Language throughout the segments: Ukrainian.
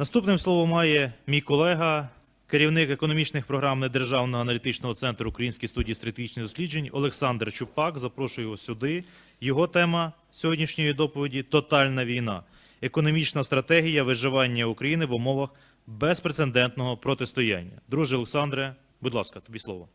Наступним слово має мій колега, керівник економічних програм Недержавного аналітичного центру Української студії стратегічних досліджень Олександр Чупак. Запрошую його сюди. Його тема сьогоднішньої доповіді тотальна війна. Економічна стратегія виживання України в умовах безпрецедентного протистояння. Друже Олександре, будь ласка, тобі слово.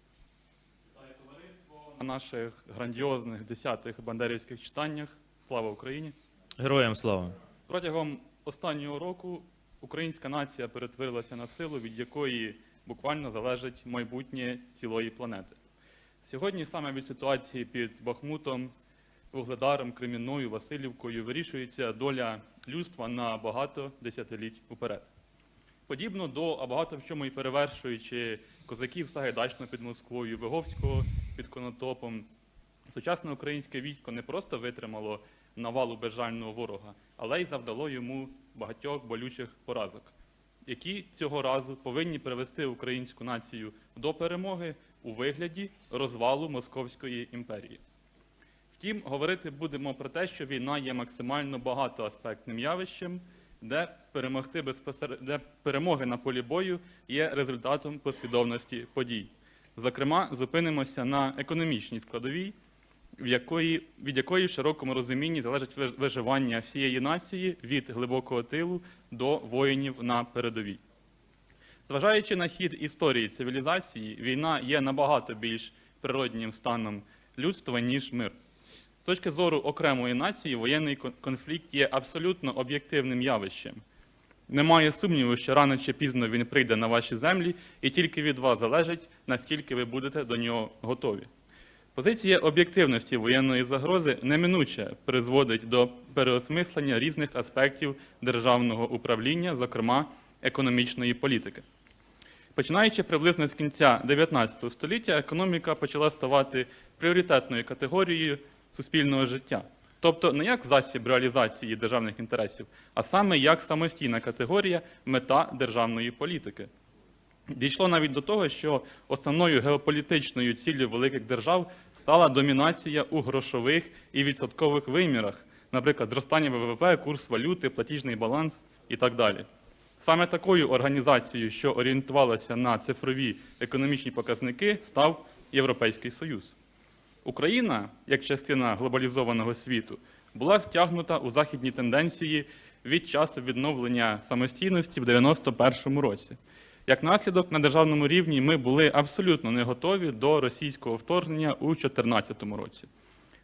на наших грандіозних десятих бандерівських читаннях. Слава Україні! Героям слава! Протягом останнього року українська нація перетворилася на силу, від якої буквально залежить майбутнє цілої планети. Сьогодні саме від ситуації під Бахмутом, Вугледаром, Кремінною, Васильівкою вирішується доля людства на багато десятиліть уперед. Подібно до, а багато в чому і перевершуючи козаків Сагайдачного під Москвою, Виговського під Конотопом, сучасне українське військо не просто витримало навалу безжального ворога, але й завдало йому багатьох болючих поразок, які цього разу повинні привести українську націю до перемоги у вигляді розвалу Московської імперії. Втім, говорити будемо про те, що війна є максимально багатоаспектним явищем, де перемогти безпосер... де перемоги на полі бою є результатом послідовності подій. Зокрема, зупинимося на економічній складовій, в якої, від якої в широкому розумінні залежить виживання всієї нації від глибокого тилу до воїнів на передовій. Зважаючи на хід історії цивілізації, війна є набагато більш природнім станом людства, ніж мир. З точки зору окремої нації, воєнний конфлікт є абсолютно об'єктивним явищем. Немає сумніву, що рано чи пізно він прийде на ваші землі, і тільки від вас залежить, наскільки ви будете до нього готові. Позиція об'єктивності воєнної загрози неминуче призводить до переосмислення різних аспектів державного управління, зокрема економічної політики. Починаючи приблизно з кінця 19 століття, економіка почала ставати пріоритетною категорією суспільного життя. Тобто не як засіб реалізації державних інтересів, а саме як самостійна категорія мета державної політики. Дійшло навіть до того, що основною геополітичною ціллю великих держав стала домінація у грошових і відсоткових вимірах, наприклад, зростання ВВП, курс валюти, платіжний баланс і так далі. Саме такою організацією, що орієнтувалася на цифрові економічні показники, став Європейський Союз. Україна, як частина глобалізованого світу, була втягнута у західні тенденції від часу відновлення самостійності в 91-му році. Як наслідок, на державному рівні ми були абсолютно не готові до російського вторгнення у 2014 році.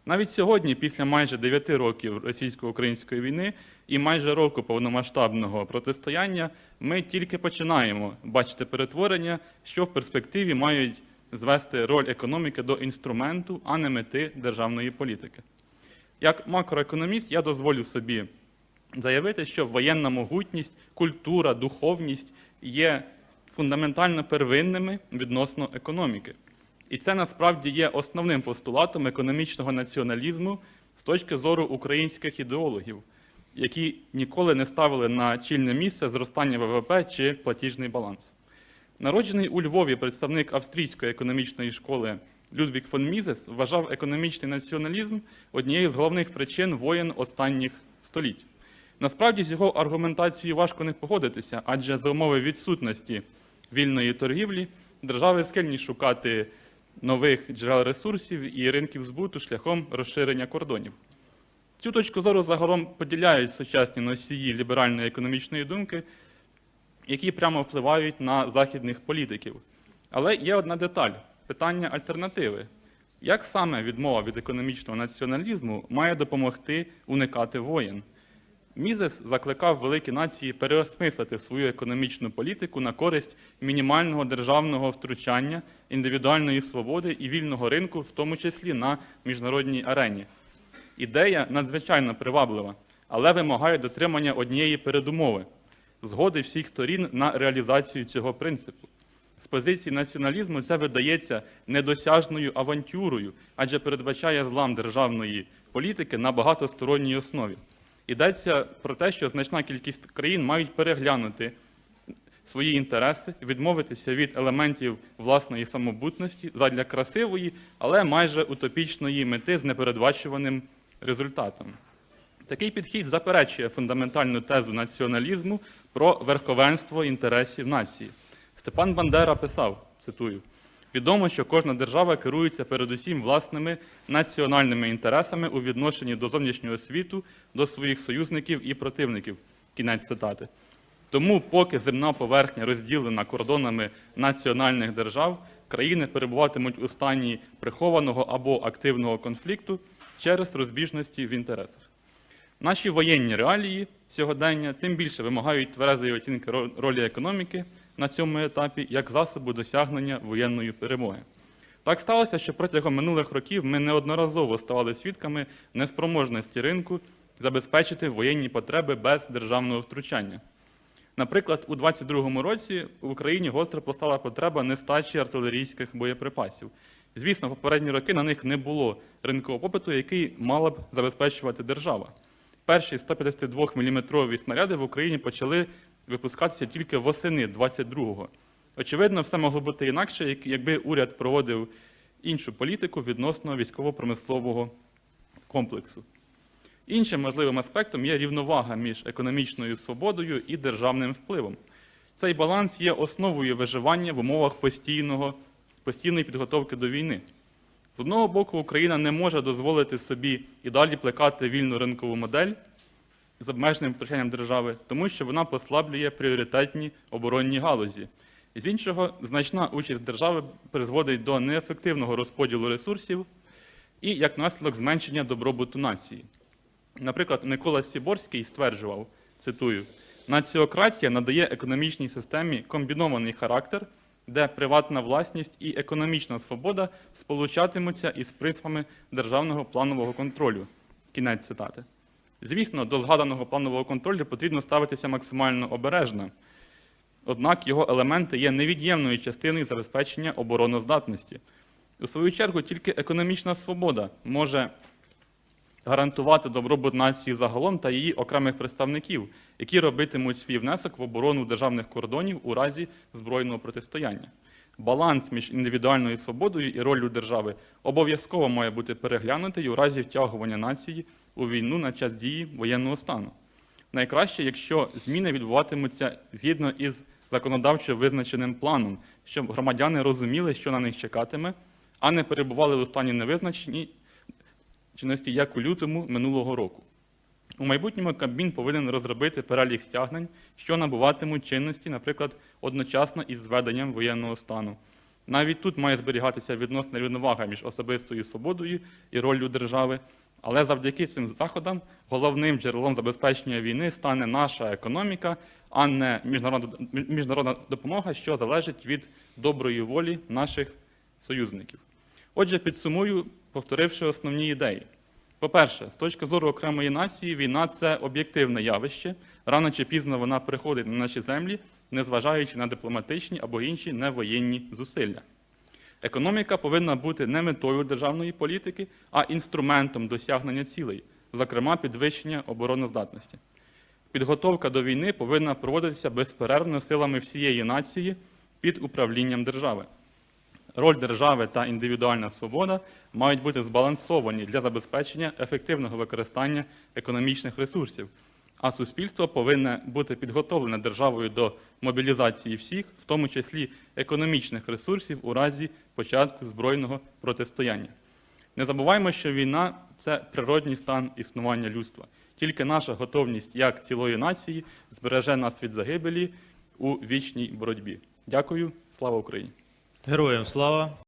Навіть сьогодні, після майже 9 років російсько-української війни і майже року повномасштабного протистояння, ми тільки починаємо бачити перетворення, що в перспективі мають звести роль економіки до інструменту, а не мети державної політики. Як макроекономіст, я дозволю собі заявити, що воєнна могутність, культура, духовність є фундаментально первинними відносно економіки. І це насправді є основним постулатом економічного націоналізму з точки зору українських ідеологів, які ніколи не ставили на чільне місце зростання ВВП чи платіжний баланс. Народжений у Львові представник австрійської економічної школи Людвік фон Мізес вважав економічний націоналізм однією з головних причин воєн останніх століть. Насправді з його аргументацією важко не погодитися, адже за умови відсутності вільної торгівлі держави схильні шукати нових джерел ресурсів і ринків збуту шляхом розширення кордонів. Цю точку зору загалом поділяють сучасні носії ліберальної економічної думки, які прямо впливають на західних політиків. Але є одна деталь питання альтернативи. Як саме відмова від економічного націоналізму має допомогти уникати воєн? Мізес закликав великі нації переосмислити свою економічну політику на користь мінімального державного втручання, індивідуальної свободи і вільного ринку, в тому числі на міжнародній арені. Ідея надзвичайно приваблива, але вимагає дотримання однієї передумови згоди всіх сторін на реалізацію цього принципу. З позиції націоналізму це видається недосяжною авантюрою, адже передбачає злам державної політики на багатосторонній основі. Йдеться про те, що значна кількість країн мають переглянути свої інтереси, відмовитися від елементів власної самобутності задля красивої, але майже утопічної мети з непередбачуваним результатом. Такий підхід заперечує фундаментальну тезу націоналізму про верховенство інтересів нації. Степан Бандера писав, цитую, відомо, що кожна держава керується передусім власними національними інтересами у відношенні до зовнішнього світу, до своїх союзників і противників. Кінець цитати. Тому, поки земна поверхня розділена кордонами національних держав, країни перебуватимуть у стані прихованого або активного конфлікту через розбіжності в інтересах. Наші воєнні реалії сьогодення тим більше вимагають тверезої оцінки ролі економіки на цьому етапі як засобу досягнення воєнної перемоги. Так сталося, що протягом минулих років ми неодноразово ставали свідками неспроможності ринку забезпечити воєнні потреби без державного втручання. Наприклад, у 2022 році в Україні гостро постала потреба нестачі артилерійських боєприпасів. Звісно, попередні роки на них не було ринкового попиту, який мала б забезпечувати держава. Перші 152 мм снаряди в Україні почали випускатися тільки восени 22-го. Очевидно, все могло бути інакше, якби уряд проводив іншу політику відносно військово-промислового комплексу. Іншим важливим аспектом є рівновага між економічною свободою і державним впливом. Цей баланс є основою виживання в умовах постійного, постійної підготовки до війни. З одного боку, Україна не може дозволити собі і далі плекати вільну ринкову модель з обмеженим втручанням держави, тому що вона послаблює пріоритетні оборонні галузі. З іншого, значна участь держави призводить до неефективного розподілу ресурсів і, як наслідок, зменшення добробуту нації. Наприклад, Микола Сіборський стверджував, цитую, націократія надає економічній системі комбінований характер, де приватна власність і економічна свобода сполучатимуться із принципами державного планового контролю. Кінець цитати. Звісно, до згаданого планового контролю потрібно ставитися максимально обережно. Однак його елементи є невід'ємною частиною забезпечення обороноздатності. У свою чергу, тільки економічна свобода може гарантувати добробут нації загалом та її окремих представників, які робитимуть свій внесок в оборону державних кордонів у разі збройного протистояння. Баланс між індивідуальною свободою і роллю держави обов'язково має бути переглянутий у разі втягування нації у війну на час дії воєнного стану. Найкраще, якщо зміни відбуватимуться згідно із законодавчо визначеним планом, щоб громадяни розуміли, що на них чекатиме, а не перебували у стані невизначенні чинності як у лютому минулого року. У майбутньому Кабмін повинен розробити перелік стягнень, що набуватимуть чинності, наприклад, одночасно із зведенням воєнного стану. Навіть тут має зберігатися відносна рівновага між особистою свободою і роллю держави, але завдяки цим заходам головним джерелом забезпечення війни стане наша економіка, а не міжнародна, міжнародна допомога, що залежить від доброї волі наших союзників. Отже, підсумую, повторивши основні ідеї. По-перше, з точки зору окремої нації, війна це об'єктивне явище. Рано чи пізно вона приходить на наші землі, незважаючи на дипломатичні або інші невоєнні зусилля. Економіка повинна бути не метою державної політики, а інструментом досягнення цілей, зокрема підвищення обороноздатності. Підготовка до війни повинна проводитися безперервно силами всієї нації під управлінням держави. Роль держави та індивідуальна свобода мають бути збалансовані для забезпечення ефективного використання економічних ресурсів, а суспільство повинне бути підготовлене державою до мобілізації всіх, в тому числі економічних ресурсів у разі початку збройного протистояння. Не забуваймо, що війна це природній стан існування людства. Тільки наша готовність як цілої нації збереже нас від загибелі у вічній боротьбі. Дякую, слава Україні! Героям слава!